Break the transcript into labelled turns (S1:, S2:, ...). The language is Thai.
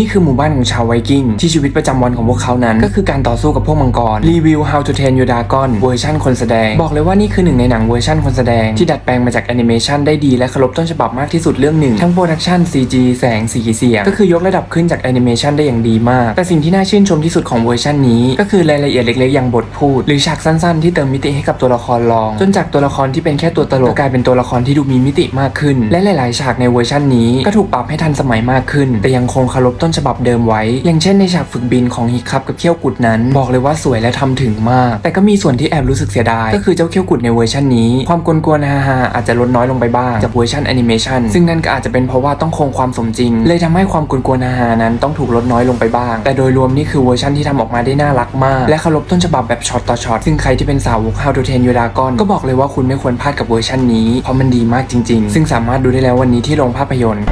S1: นี่คือหมู่บ้านของชาวไวกิ้งที่ชีวิตประจำวันของพวกเขานั้น ก็คือการต่อสู้กับพวกมังกร รีวิว How to Train Your Dragon เวอร์ชันคนแสดง บอกเลยว่านี่คือหนึ่งในหนังเวอร์ชันคนแสดง ที่ดัดแปลงมาจากแอนิเมชันได้ดีและเคารพต้นฉบับมากที่สุดเรื่องหนึ่ง ทั้งโปรดักชัน CG แสงสีเสียง ก็คือยกระดับขึ้นจากแอนิเมชันได้อย่างดีมาก แต่สิ่งที่น่าชื่นชมที่สุดของเวอร์ชันนี้ ก็คือรายละเอียดเล็กๆอย่างบทพูด หรือฉากสั้นๆ ที่เติมมิติให้กับตัวละครรอง จนจากตัวละครที่เป็นแค่ตัวตลกก็กลายเป็นตัวละครที่ดูมีมิติมากขึ้น และหลาย ๆ ฉากในเวอร์ชันนี้ก็ถูกปรับให้ทันสมัยมากขึ้น แต่ยังคงเคารพต้นฉบับเดิมไว้ อย่างเช่นในฉากฝึกบินของฮิคับกับเขี้ยวกุดนั้น บอกเลยว่าสวยและทำถึงมาก แต่ก็มีส่วนที่แอบรู้สึกเสียดาย ก็คือเจ้าเขี้ยวกุดในเวอร์ชันนี้ ความกลวนๆฮาๆอาจจะลดน้อยลงไปบ้างจากเวอร์ชันแอนิเมชันซึ่งนั่นก็อาจจะเป็นเพราะว่าต้องคงความสมจริง เลยทำให้ความกลวนๆฮาๆนั้นต้องถูกลดน้อยลงไปบ้าง แต่โดยรวมนี่คือเวอร์ชันที่ทำออกมาได้น่ารักมาก และเคารพต้นฉบับแบบช็อตต่อช็อตซึ่งใครที่เป็นสาวก How to Train Your Dragon ก็บอกเลยว่าคุณไม่ควรพลาดกับเวอร์ชันนี้เพราะมันดีมากจริง ๆ ซึ่งสามารถดูได้แล้ววันนี้ที่โรงภาพยนตร์